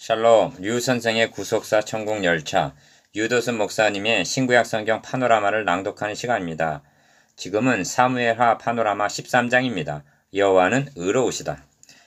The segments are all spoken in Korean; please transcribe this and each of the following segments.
샬롬, 류 선생의 구속사 천국 열차, 유도순 목사님의 신구약 성경 파노라마를 낭독하는 시간입니다. 지금은 사무엘하 파노라마 13장입니다. 여호와는 의로우시다.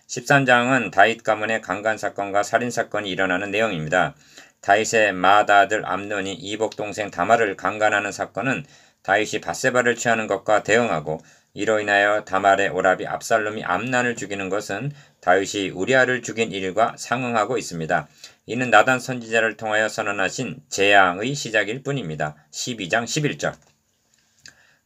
13장은 다윗 가문의 강간 사건과 살인 사건이 일어나는 내용입니다. 다윗의 맏아들 암논이 이복 동생 다말을 강간하는 사건은 다윗이 바세바를 취하는 것과 대응하고 이로 인하여 다말의 오라비 압살롬이 암난을 죽이는 것은 다윗이 우리아를 죽인 일과 상응하고 있습니다. 이는 나단 선지자를 통하여 선언하신 재앙의 시작일 뿐입니다. 12장 11절.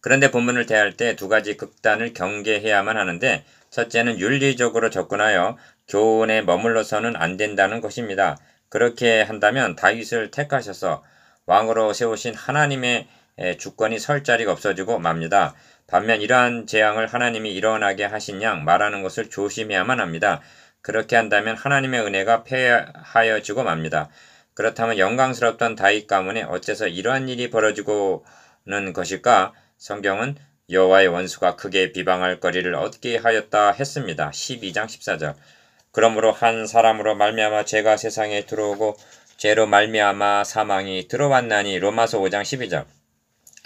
그런데 본문을 대할 때 두 가지 극단을 경계해야만 하는데 첫째는 윤리적으로 접근하여 교훈에 머물러서는 안 된다는 것입니다. 그렇게 한다면 다윗을 택하셔서 왕으로 세우신 하나님의 주권이 설 자리가 없어지고 맙니다. 반면 이러한 재앙을 하나님이 일어나게 하신 양 말하는 것을 조심해야만 합니다. 그렇게 한다면 하나님의 은혜가 폐하여지고 맙니다. 그렇다면 영광스럽던 다윗 가문에 어째서 이러한 일이 벌어지고는 것일까? 성경은 여호와의 원수가 크게 비방할 거리를 얻게 하였다 했습니다. 12장 14절. 그러므로 한 사람으로 말미암아 죄가 세상에 들어오고 죄로 말미암아 사망이 들어왔나니 로마서 5장 12절.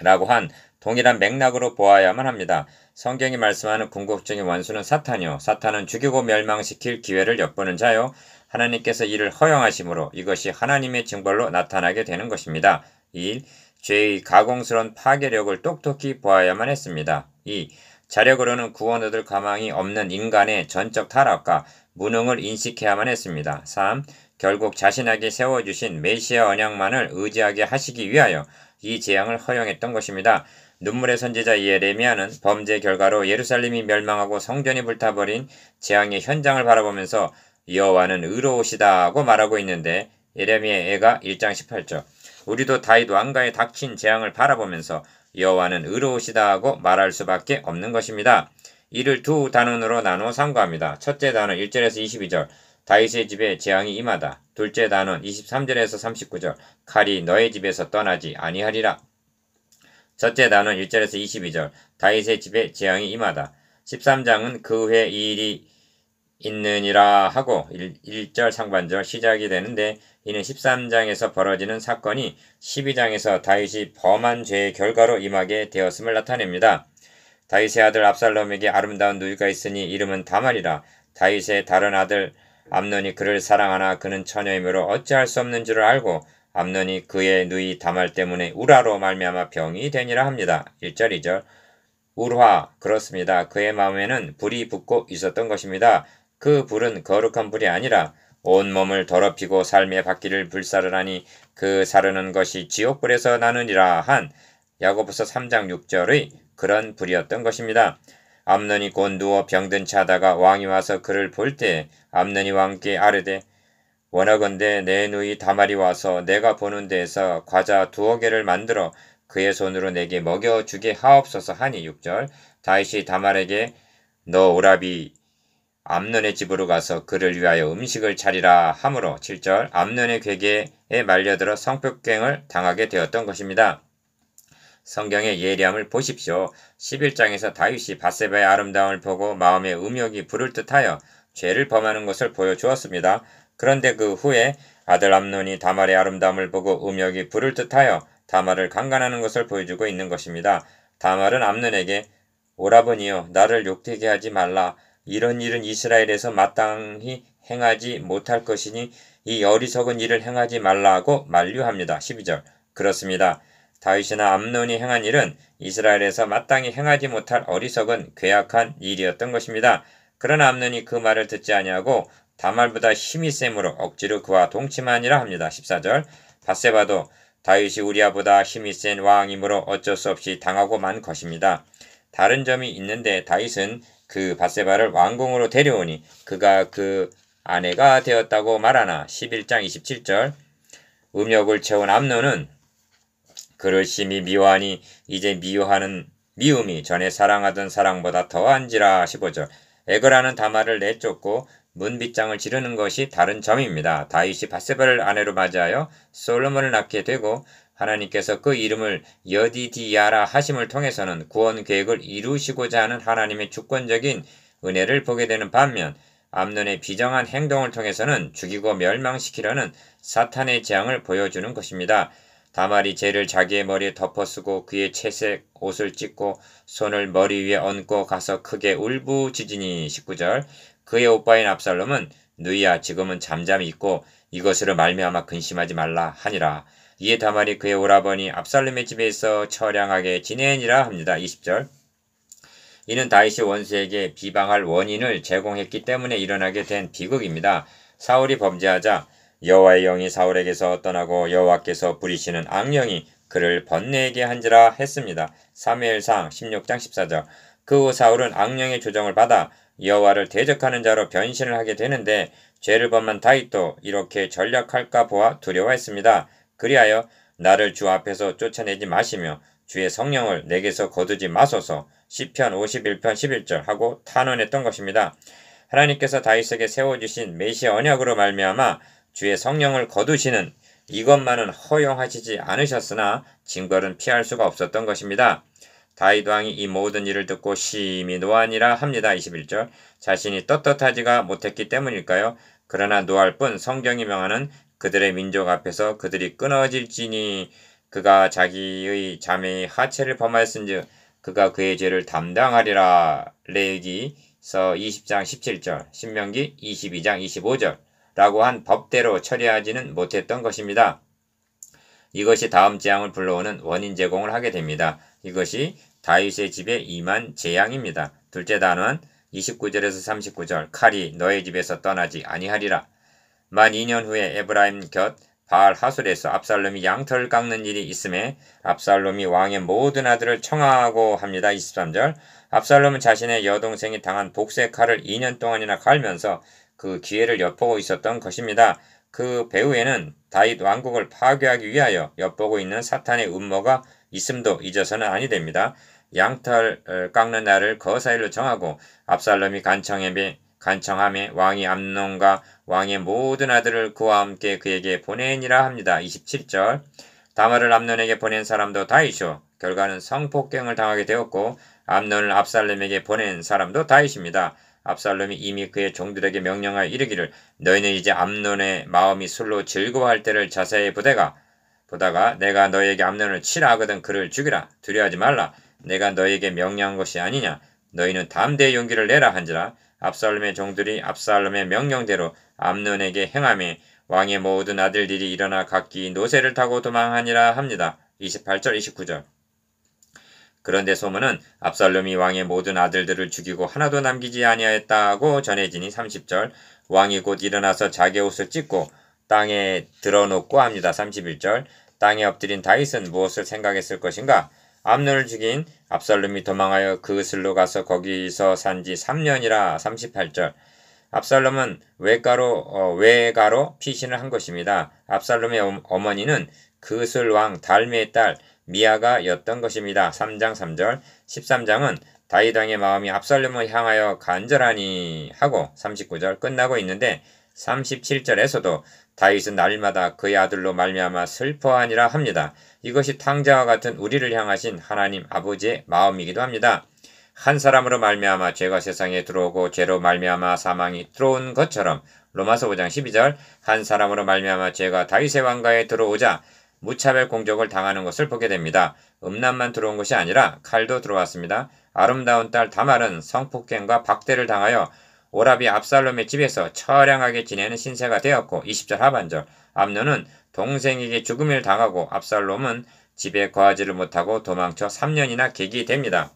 라고 한 동일한 맥락으로 보아야만 합니다. 성경이 말씀하는 궁극적인 원수는 사탄이요. 사탄은 죽이고 멸망시킬 기회를 엿보는 자요. 하나님께서 이를 허용하심으로 이것이 하나님의 징벌로 나타나게 되는 것입니다. 1. 죄의 가공스러운 파괴력을 똑똑히 보아야만 했습니다. 2. 자력으로는 구원 얻을 가망이 없는 인간의 전적 타락과 무능을 인식해야만 했습니다. 3. 결국 자신에게 세워주신 메시아 언약만을 의지하게 하시기 위하여 이 재앙을 허용했던 것입니다. 눈물의 선지자 예레미야는 범죄 결과로 예루살렘이 멸망하고 성전이 불타버린 재앙의 현장을 바라보면서 여호와는 의로우시다고 말하고 있는데 예레미야 애가 1장 18절 우리도 다윗 왕가에 닥친 재앙을 바라보면서 여호와는 의로우시다고 말할 수밖에 없는 것입니다. 이를 두 단원으로 나누어 상고합니다. 첫째 단원 1절에서 22절 다윗의 집에 재앙이 임하다. 둘째 단원 23절에서 39절 칼이 너의 집에서 떠나지 아니하리라. 첫째 단원 1절에서 22절 다윗의 집에 재앙이 임하다. 13장은 그 후에 이 일이 있느니라 하고 1, 절 상반절 시작이 되는데 이는 13장에서 벌어지는 사건이 12장에서 다윗이 범한 죄의 결과로 임하게 되었음을 나타냅니다. 다윗의 아들 압살롬에게 아름다운 누이가 있으니 이름은 다말이라 다윗의 다른 아들 암논이 그를 사랑하나 그는 처녀이므로 어찌할 수 없는 줄을 알고 암논이 그의 누이 다말 때문에 우라로 말미암아 병이 되니라 합니다. 1절 2절 울화 그렇습니다. 그의 마음에는 불이 붙고 있었던 것입니다. 그 불은 거룩한 불이 아니라 온 몸을 더럽히고 삶의 바퀴를 불사르라니 그 사르는 것이 지옥불에서 나느니라 한 야고보서 3장 6절의 그런 불이었던 것입니다. 암논이 곧 누워 병든 차다가 왕이 와서 그를 볼 때 암논이 왕께 아르되 원하건대 내 누이 다말이 와서 내가 보는 데에서 과자 두어 개를 만들어 그의 손으로 내게 먹여주게 하옵소서 하니 6절. 다윗이 다말에게 너 오라비 암론의 집으로 가서 그를 위하여 음식을 차리라 하므로. 7절. 암론의 괴계에 말려들어 성폭행을 당하게 되었던 것입니다. 성경의 예리함을 보십시오. 11장에서 다윗이 바세바의 아름다움을 보고 마음의 음욕이 부를 듯하여 죄를 범하는 것을 보여주었습니다. 그런데 그 후에 아들 암논이 다말의 아름다움을 보고 음욕이 부를 듯하여 다말을 강간하는 것을 보여주고 있는 것입니다. 다말은 암논에게 오라버니여 나를 욕되게 하지 말라. 이런 일은 이스라엘에서 마땅히 행하지 못할 것이니 이 어리석은 일을 행하지 말라고 만류합니다. 12절 그렇습니다. 다윗이나 암논이 행한 일은 이스라엘에서 마땅히 행하지 못할 어리석은 괴악한 일이었던 것입니다. 그러나 암논이 그 말을 듣지 아니하고 다말보다 힘이 셈으로 억지로 그와 동침하니라 합니다. 14절 바세바도 다윗이 우리아보다 힘이 센 왕이므로 어쩔 수 없이 당하고 만 것입니다. 다른 점이 있는데 다윗은 그 바세바를 왕궁으로 데려오니 그가 그 아내가 되었다고 말하나 11장 27절 음욕을 채운 암노는 그를 심히 미워하니 이제 미워하는 미움이 전에 사랑하던 사랑보다 더한지라 15절 에거라는 다말을 내쫓고 문빗장을 지르는 것이 다른 점입니다. 다윗이 바세바를 아내로 맞이하여 솔로몬을 낳게 되고 하나님께서 그 이름을 여디디야라 하심을 통해서는 구원 계획을 이루시고자 하는 하나님의 주권적인 은혜를 보게 되는 반면 암론의 비정한 행동을 통해서는 죽이고 멸망시키려는 사탄의 재앙을 보여주는 것입니다. 다말이 죄를 자기의 머리에 덮어쓰고 그의 채색 옷을 찢고 손을 머리 위에 얹고 가서 크게 울부짖으니 19절 그의 오빠인 압살롬은 누이야 지금은 잠잠히 있고 이것으로 말미암아 근심하지 말라 하니라 이에 다말이 그의 오라버니 압살롬의 집에 있어 처량하게 지내니라 합니다. 20절 이는 다윗이 원수에게 비방할 원인을 제공했기 때문에 일어나게 된 비극입니다. 사울이 범죄하자 여호와의 영이 사울에게서 떠나고 여호와께서 부리시는 악령이 그를 번뇌하게 한지라 했습니다. 사무엘상 16장 14절 그 후 사울은 악령의 조정을 받아 여호와를 대적하는 자로 변신을 하게 되는데 죄를 범한 다윗도 이렇게 전략할까 보아 두려워했습니다. 그리하여 나를 주 앞에서 쫓아내지 마시며 주의 성령을 내게서 거두지 마소서 시편 51편 11절 하고 탄원했던 것입니다. 하나님께서 다윗에게 세워주신 메시 언약으로 말미암아 주의 성령을 거두시는 이것만은 허용하시지 않으셨으나 징벌은 피할 수가 없었던 것입니다. 다윗 왕이 이 모든 일을 듣고 심히 노하니라 합니다. 21절 자신이 떳떳하지가 못했기 때문일까요? 그러나 노할 뿐 성경이 명하는 그들의 민족 앞에서 그들이 끊어질지니 그가 자기의 자매의 하체를 범하였은즉 그가 그의 죄를 담당하리라. 레위기서 20장 17절, 신명기 22장 25절 라고 한 법대로 처리하지는 못했던 것입니다. 이것이 다음 재앙을 불러오는 원인 제공을 하게 됩니다. 이것이 다윗의 집에 임한 재앙입니다. 둘째 단원 29절에서 39절 칼이 너의 집에서 떠나지 아니하리라. 만 2년 후에 에브라임 곁 바알 하술에서 압살롬이 양털을 깎는 일이 있음에 압살롬이 왕의 모든 아들을 청하고 합니다. 23절 압살롬은 자신의 여동생이 당한 복수의 칼을 2년 동안이나 갈면서 그 기회를 엿보고 있었던 것입니다. 그 배후에는 다윗 왕국을 파괴하기 위하여 엿보고 있는 사탄의 음모가 있음도 잊어서는 아니 됩니다. 양털 깎는 날을 거사일로 정하고 압살롬이 간청에 간청함에 왕이 암론과 왕의 모든 아들을 그와 함께 그에게 보내니라 합니다. 27절 다말을 암론에게 보낸 사람도 다이쇼 결과는 성폭행을 당하게 되었고 암론을 압살롬에게 보낸 사람도 다이십니다. 압살롬이 이미 그의 종들에게 명령하여 이르기를 너희는 이제 암론의 마음이 술로 즐거워할 때를 자세히 보다가 보다가 내가 너에게 암론을 치라 하거든 그를 죽이라. 두려워하지 말라. 내가 너에게 명령한 것이 아니냐. 너희는 담대의 용기를 내라 한지라. 압살롬의 종들이 압살롬의 명령대로 암론에게 행함에 왕의 모든 아들들이 일어나 각기 노새를 타고 도망하니라 합니다. 28절 29절 그런데 소문은 압살롬이 왕의 모든 아들들을 죽이고 하나도 남기지 아니하였다고 전해지니 30절 왕이 곧 일어나서 자기 옷을 찢고 땅에 들어놓고 합니다. 31절 땅에 엎드린 다윗은 무엇을 생각했을 것인가? 암론을 죽인 압살롬이 도망하여 그슬로 가서 거기서 산 지 3년이라 38절 압살롬은 외가로 어, 외가로 피신을 한 것입니다. 압살롬의 어머니는 그슬 왕 달미의 딸 미아가였던 것입니다. 3장 3절 13장은 다윗 왕의 마음이 압살롬을 향하여 간절하니 하고 39절 끝나고 있는데 37절에서도 다윗은 날마다 그의 아들로 말미암아 슬퍼하니라 합니다. 이것이 탕자와 같은 우리를 향하신 하나님 아버지의 마음이기도 합니다. 한 사람으로 말미암아 죄가 세상에 들어오고 죄로 말미암아 사망이 들어온 것처럼 로마서 5장 12절 한 사람으로 말미암아 죄가 다윗의 왕가에 들어오자 무차별 공격을 당하는 것을 보게 됩니다. 음란만 들어온 것이 아니라 칼도 들어왔습니다. 아름다운 딸 다말은 성폭행과 박대를 당하여 오라비 압살롬의 집에서 처량하게 지내는 신세가 되었고 20절 하반절 암노는 동생에게 죽음을 당하고 압살롬은 집에 거하지를 못하고 도망쳐 3년이나 객이 됩니다.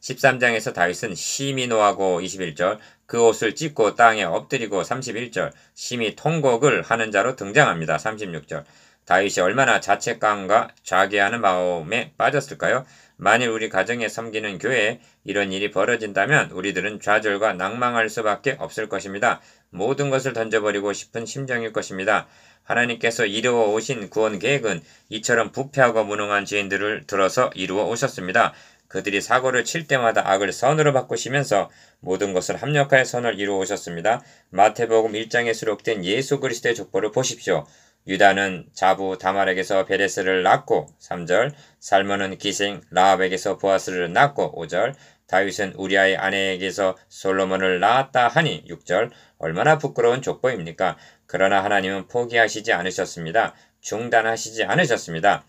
13장에서 다윗은 심히 노하고 21절 그 옷을 찢고 땅에 엎드리고 31절 심히 통곡을 하는 자로 등장합니다. 36절 다윗이 얼마나 자책감과 좌계하는 마음에 빠졌을까요? 만일 우리 가정에 섬기는 교회에 이런 일이 벌어진다면 우리들은 좌절과 낭망할 수밖에 없을 것입니다. 모든 것을 던져버리고 싶은 심정일 것입니다. 하나님께서 이루어 오신 구원 계획은 이처럼 부패하고 무능한 죄인들을 들어서 이루어 오셨습니다. 그들이 사고를 칠 때마다 악을 선으로 바꾸시면서 모든 것을 합력하여 선을 이루어 오셨습니다. 마태복음 1장에 수록된 예수 그리스도의 족보를 보십시오. 유다는 자부 다말에게서 베레스를 낳고 3절 살몬은 기생 라합에게서 보아스를 낳고 5절 다윗은 우리아의 아내에게서 솔로몬을 낳았다 하니 6절 얼마나 부끄러운 족보입니까? 그러나 하나님은 포기하시지 않으셨습니다. 중단하시지 않으셨습니다.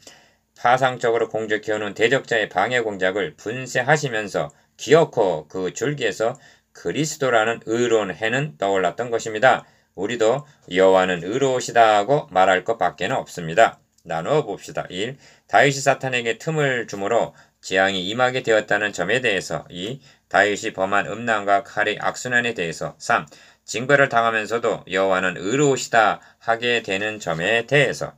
파상적으로 공격해오는 대적자의 방해 공작을 분쇄하시면서 기어코 그 줄기에서 그리스도라는 의로운 해는 떠올랐던 것입니다. 우리도 여호와는 의로우시다 하고 말할 것밖에는 없습니다. 나누어 봅시다. 1. 다윗이 사탄에게 틈을 주므로 재앙이 임하게 되었다는 점에 대해서 2. 다윗이 범한 음란과 칼의 악순환에 대해서 3. 징벌을 당하면서도 여호와는 의로우시다 하게 되는 점에 대해서